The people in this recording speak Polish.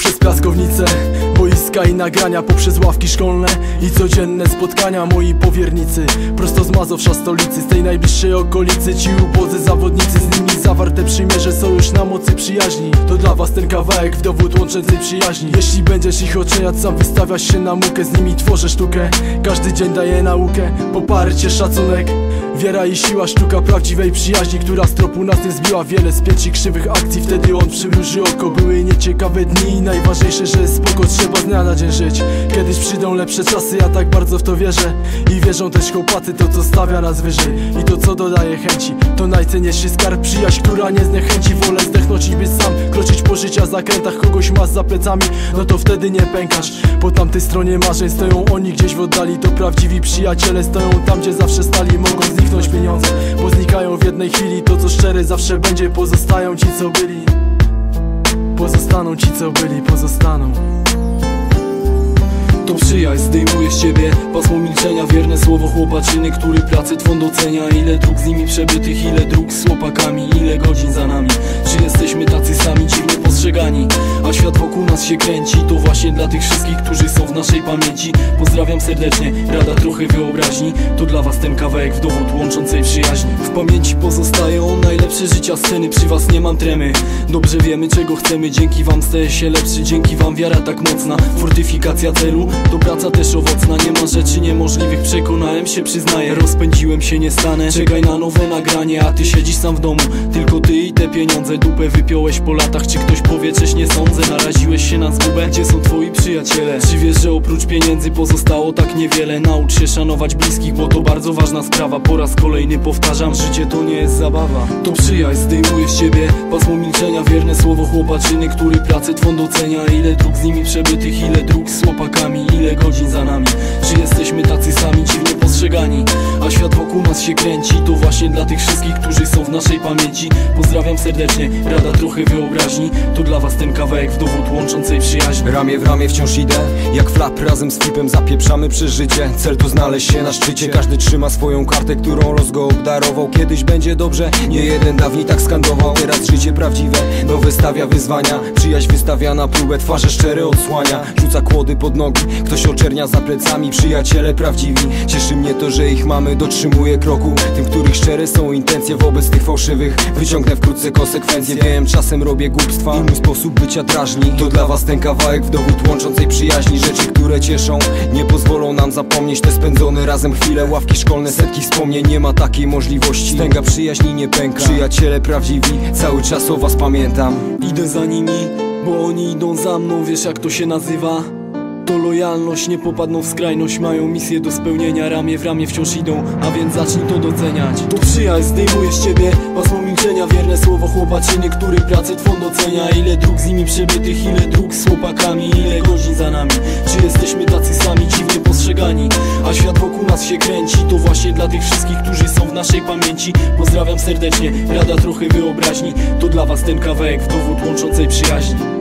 Piaskownice, boiska i nagrania poprzez ławki szkolne I codzienne spotkania moi powiernicy. Prosto z Mazowsza stolicy, z tej najbliższej okolicy. Ci ubodzy zawodnicy, z nimi zawarte przymierze na mocy przyjaźni. To dla was ten kawałek w dowód łączącej przyjaźni. Jeśli będziesz ich oceniać, sam wystawiasz się na mukę. Z nimi tworzę sztukę, każdy dzień daje naukę. Poparcie, szacunek. Wiera i siła, sztuka prawdziwej przyjaźni Która z tropu nas nie zbiła. Wiele spięć i krzywych akcji Wtedy on przymruży oko Były nieciekawe dni. I najważniejsze, że spoko Trzeba z dnia na dzień żyć. Kiedyś przyjdą lepsze czasy, ja tak bardzo w to wierzę. I wierzą też chłopacy to co stawia nas wyżej. I to co dodaje chęci To najcenniejszy skarb, przyjaźń, która nie zniechęci Wolę zdechnąć i być sam. Kroczyć po życia zakrętach Kogoś masz za plecami No to wtedy nie pękasz. Po tamtej stronie marzeń stoją oni gdzieś w oddali. To prawdziwi przyjaciele stoją tam, gdzie zawsze stali. Mogą zniknąć pieniądze, bo znikają w jednej chwili. To co szczere zawsze będzie, pozostają ci co byli. Pozostaną ci co byli, pozostaną To przyjaźń zdejmuje z ciebie. Pasmo milczenia Wierne słowo chłopaczyny, który pracę twą docenia. Ile dróg z nimi przebytych, ile dróg z chłopakami Ile godzin za nami. Czy jesteśmy tacy sami, dziwnie postrzegani? A świat wokół nas się kręci To właśnie dla tych wszystkich, którzy są w naszej pamięci. Pozdrawiam serdecznie, rada trochę wyobraźni. To dla was ten kawałek w dowód łączącej przyjaźni W pamięci pozostają najlepsze życia sceny Przy was nie mam tremy. Dobrze wiemy czego chcemy. Dzięki wam staję się lepszy Dzięki wam wiara tak mocna. Fortyfikacja celu to praca też owocna. Nie ma rzeczy niemożliwych Przekonałem się, przyznaję. Rozpędziłem się, nie stanę. Czekaj na nowe nagranie A ty siedzisz sam w domu. Tylko ty i te pieniądze. Dupę wypiąłeś po latach. Czy ktoś powie, czyś nie sądzę Naraziłeś się na zgubę? Gdzie są twoi przyjaciele? Czy wiesz, że oprócz pieniędzy pozostało tak niewiele? Naucz się szanować bliskich Bo to bardzo ważna sprawa. Po raz kolejny powtarzam Życie to nie jest zabawa. To przyjaźń zdejmuje z ciebie Pasmo milczenia Wierne słowo chłopaczyny Który pracę twą docenia. Ile dróg z nimi przebytych Ile dróg z chłopakami Ile godzin za nami. Czy jesteśmy tacy sami dziwnie postrzegani? A świat wokół nas się kręci To właśnie dla tych wszystkich, którzy są w naszej pamięci. Pozdrawiam serdecznie, rada trochę wyobraźni. To dla was ten kawałek w dowód łączącej przyjaźni Ramię w ramię wciąż idę Jak flap razem z flipem zapieprzamy przez życie Cel to znaleźć się na szczycie. Każdy trzyma swoją kartę, którą los go obdarował. Kiedyś będzie dobrze, nie jeden dawniej tak skandował Teraz życie prawdziwe, no wystawia wyzwania Przyjaźń wystawia na próbę, twarze szczere odsłania. Rzuca kłody pod nogi, ktoś oczernia za plecami. Przyjaciele prawdziwi, cieszy mnie to, że ich mamy. Dotrzymuję kroku, tym których szczere są intencje Wobec tych fałszywych. Wyciągnę wkrótce konsekwencje. Wiem, czasem robię głupstwa. Mój sposób bycia drażni. To dla was ten kawałek w dowód łączącej przyjaźni. Rzeczy, które cieszą, nie pozwolą nam zapomnieć. Te spędzone razem chwile, ławki szkolne, setki wspomnień. Nie ma takiej możliwości, stęga przyjaźni nie pęka Przyjaciele prawdziwi, cały czas o was pamiętam. Idę za nimi, bo oni idą za mną Wiesz jak to się nazywa? To lojalność, nie popadną w skrajność Mają misję do spełnienia, ramię w ramię wciąż idą A więc zacznij to doceniać. To przyjaźń zdejmuje z ciebie pasmo milczenia Wierne słowo chłopaczyny, który pracę twą docenia. Ile dróg z nimi przebytych, ile dróg z chłopakami Ile godzin za nami, czy jesteśmy tacy sami A świat wokół nas się kręci. To właśnie dla tych wszystkich, którzy są w naszej pamięci. Pozdrawiam serdecznie, rada trochę wyobraźni. To dla was ten kawałek w dowód łączącej przyjaźni